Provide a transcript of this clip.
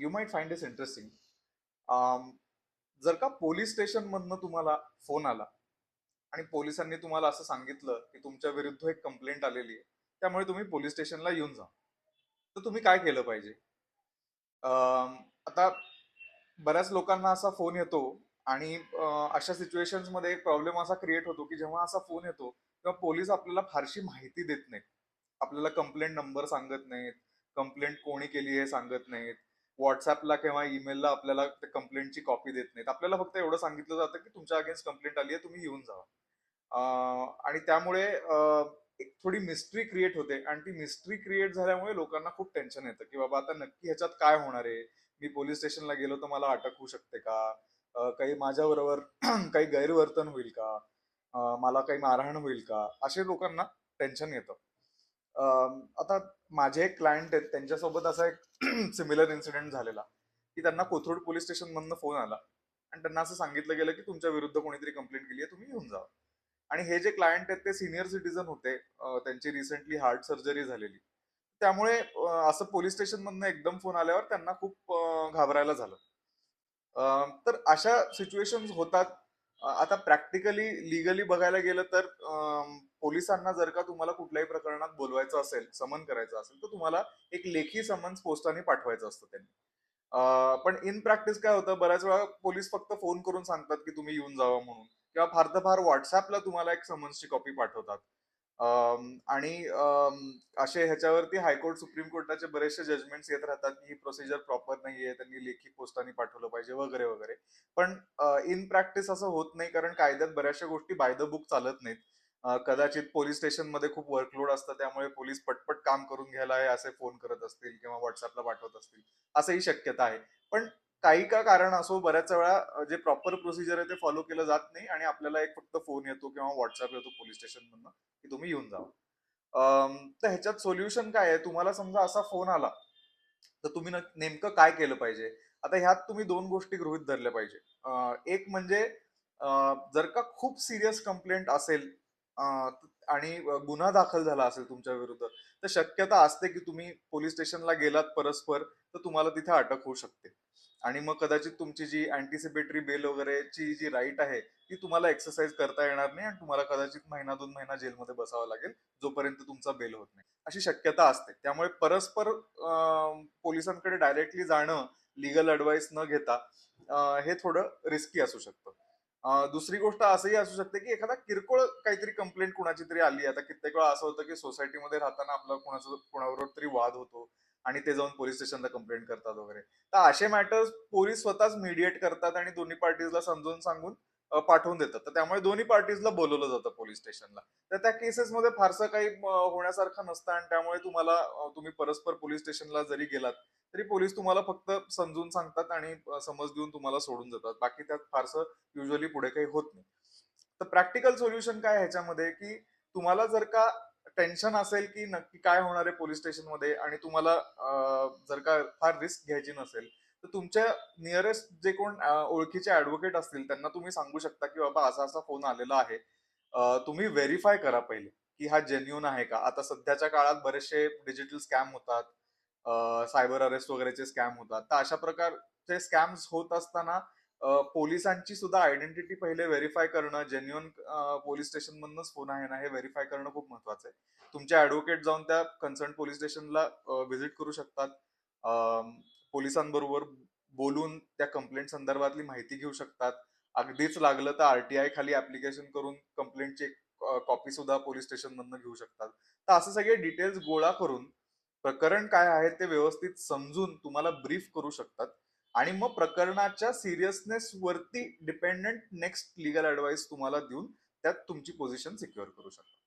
You might find this interesting जर का police स्टेशनमधनं तुम्हाला फोन आला आणि पोलिसांनी तुम्हाला असं सांगितलं की तुमच्या विरुद्ध एक कंप्लेंट आलेली आहे त्यामुळे तुम्ही पोलीस स्टेशनला येऊन जा. तर तुम्ही काय केलं पाहिजे? Um, आता बऱ्याच लोकांना असा फोन येतो आणि अशा सिच्युएशन्समध्ये एक प्रॉब्लेम असा क्रिएट होतो की जेव्हा असा फोन येतो तेव्हा पोलीस आपल्याला फारशी माहिती देत नाहीत. आपल्याला कंप्लेंट नंबर सांगत नाहीत. कंप्लेंट कोणी केली हे सांगत नाहीत. व्हॉट्सअपला किंवा ईमेलला आपल्याला कंप्लेंटची कॉपी देत नाहीत. आपल्याला फक्त एवढं सांगितलं जातं की तुमच्या अगेन्स्ट कंप्लेंट आली आहे तुम्ही येऊन जावा. आणि त्यामुळे एक थोडी मिस्ट्री क्रिएट होते आणि ती मिस्ट्री क्रिएट झाल्यामुळे लोकांना खूप टेन्शन येतं की बाबा आता नक्की ह्याच्यात काय होणार आहे? मी पोलीस स्टेशनला गेलो तर मला अटक होऊ शकते का? काही माझ्याबरोबर काही गैरवर्तन होईल का? मला काही मारहाण होईल का? असे लोकांना टेन्शन येतं. आता माझे एक क्लायंट आहेत त्यांच्यासोबत असा एक सिमिलर इन्सिडेंट झालेला की त्यांना कोथरूड पोलीस स्टेशनमधनं फोन आला. आणि त्यांना असं सांगितलं गेलं की तुमच्या विरुद्ध कोणीतरी कंप्लेंट केली आहे तुम्ही येऊन जा. आणि हे जे क्लायंट आहेत ते सिनियर सिटीजन होते. त्यांची रिसेंटली हार्ट सर्जरी झालेली. त्यामुळे असं पोलीस स्टेशनमधनं एकदम फोन आल्यावर त्यांना खूप घाबरायला झालं. तर अशा सिच्युएशन होतात. आता प्रॅक्टिकली लिगली बघायला गेलं तर पोलिसांना जर का तुम्हाला कुठल्याही प्रकरणात बोलवायचं असेल समन करायचं असेल तर तुम्हाला एक लेखी समन्स पोस्टाने पाठवायचं असतं त्यांनी. पण इन प्रॅक्टिस काय होतं बऱ्याच वेळा पोलीस फक्त फोन करून सांगतात की तुम्ही येऊन जावा म्हणून. किंवा फार तर फार व्हॉट्सअपला तुम्हाला एक समन्सची कॉपी पाठवतात. आणि असे ह्याच्यावरती हायकोर्ट सुप्रीम कोर्टाचे बरेचसे जजमेंट्स येत राहतात की ही प्रोसिजर प्रॉपर नाहीये त्यांनी लेखी पोस्टाने पाठवलं पाहिजे वगैरे वगैरे. पण इन प्रॅक्टिस असं होत नाही कारण कायद्यात बऱ्याचशा गोष्टी बाय द बुक चालत नाहीत. कदाचित पोलीस स्टेशनमध्ये खूप वर्कलोड असतं त्यामुळे पोलीस पटपट काम करून घ्यायला आहे असे फोन करत असतील किंवा व्हॉट्सअपला पाठवत असतील. असंही शक्यता आहे. पण काही का कारण असो बऱ्याच वेळा जे प्रॉपर प्रोसिजर आहे ते फॉलो केलं जात नाही आणि आपल्याला एक फक्त फोन येतो किंवा व्हॉट्सअप येतो पोलीस स्टेशन मधनं की तुम्ही येऊन जावा तर ह्याच्यात सोल्युशन काय आहे? तुम्हाला समजा असा फोन आला तर तुम्ही नेमकं काय केलं पाहिजे? आता ह्यात तुम्ही दोन गोष्टी गृहित धरल्या पाहिजे. एक म्हणजे जर का खूप सिरियस कंप्लेंट असेल आणि गुन्हा दाखल झाला असेल तुमच्या विरुद्ध तर शक्यता असते की तुम्ही पोलीस स्टेशनला गेलात परस्पर तर तुम्हाला तिथे अटक होऊ शकते. आणि मग कदाचित तुमची जी अँटिसिपेटरी बेल वगैरेची जी राईट आहे ती तुम्हाला एक्सरसाइज करता येणार नाही आणि तुम्हाला कदाचित महिना दोन महिना जेलमध्ये बसावं लागेल जोपर्यंत तुमचा बेल होत नाही. अशी शक्यता असते. त्यामुळे परस्पर पोलिसांकडे डायरेक्टली जाणं लिगल ऍडवाइस न घेता हे थोडं रिस्की असू शकतं. दुसरी गोष्ट असंही असू शकते की एखादा किरकोळ काहीतरी कंप्लेंट कुणाची तरी आली. आता कित्येक वेळा असं होतं की सोसायटीमध्ये राहताना आपला कुणाचा कुणाबरोबर तरी वाद होतो आणि ते जाऊन पोलीस स्टेशनला कंप्लेंट करतात वगैरे. तर असे मॅटर्स पोलीस स्वतःच मीडिएट करतात आणि दोन्ही पार्टीजला समजून सांगून पाठवून देतात. तर त्यामुळे दोन्ही पार्टीजला बोलवलं जातं पोलीस स्टेशनला तर त्या केसेसमध्ये फारसं काही होण्यासारखं नसतं आणि त्यामुळे तुम्हाला तुम्ही परस्पर पोलीस स्टेशनला जरी गेलात तरी पोलीस तुम्हाला फक्त समजून सांगतात आणि समज देऊन तुम्हाला सोडून जातात. बाकी त्यात फारसं युजली पुढे काही होत नाही. तर प्रॅक्टिकल सोल्युशन काय ह्याच्यामध्ये की तुम्हाला जर का टेन्शन असेल की नक्की काय होणार आहे पोलीस स्टेशनमध्ये आणि तुम्हाला जर का फार रिस्क घ्यायची नसेल तर तुमच्या नियरेस्ट जे कोण ओळखीचे ऍडव्होकेट असतील त्यांना तुम्ही सांगू शकता की बाबा असा असा फोन आलेला आहे. तुम्ही व्हेरीफाय करा पहिले की हा जेन्युन आहे का? आता सध्याच्या काळात बरेचसे डिजिटल स्कॅम होतात. सायबर अरेस्ट वगैरेचे स्कॅम होतात. तर अशा प्रकारचे स्कॅम्स होत असताना पोलिसांची सुद्धा आयडेंटिटी पहिले व्हेरीफाय करणं जेन्युअन पोलीस स्टेशन मधनच फोन आहे ना हे व्हेरीफाय करणं खूप महत्वाचं आहे. तुमचे ऍडव्होकेट जाऊन त्या कन्सर्न पोलीस स्टेशनला व्हिजिट करू शकतात. पोलिसांबरोबर बोलून त्या कंप्लेंट संदर्भातली माहिती घेऊ शकतात. अगदीच लागलं तर आरटीआय खाली ऍप्लिकेशन करून कंप्लेंटची कॉपी सुद्धा पोलीस स्टेशन मधनं घेऊ शकतात. तर असं सगळे डिटेल्स गोळा करून प्रकरण काय आहे ते व्यवस्थित समजून तुम्हाला ब्रीफ करू शकतात. आणि मग प्रकरणाच्या सिरियसनेस वरती डिपेंडंट नेक्स्ट लिगल ऍडवाइस तुम्हाला देऊन त्यात तुमची पोझिशन सिक्युअर करू शकतात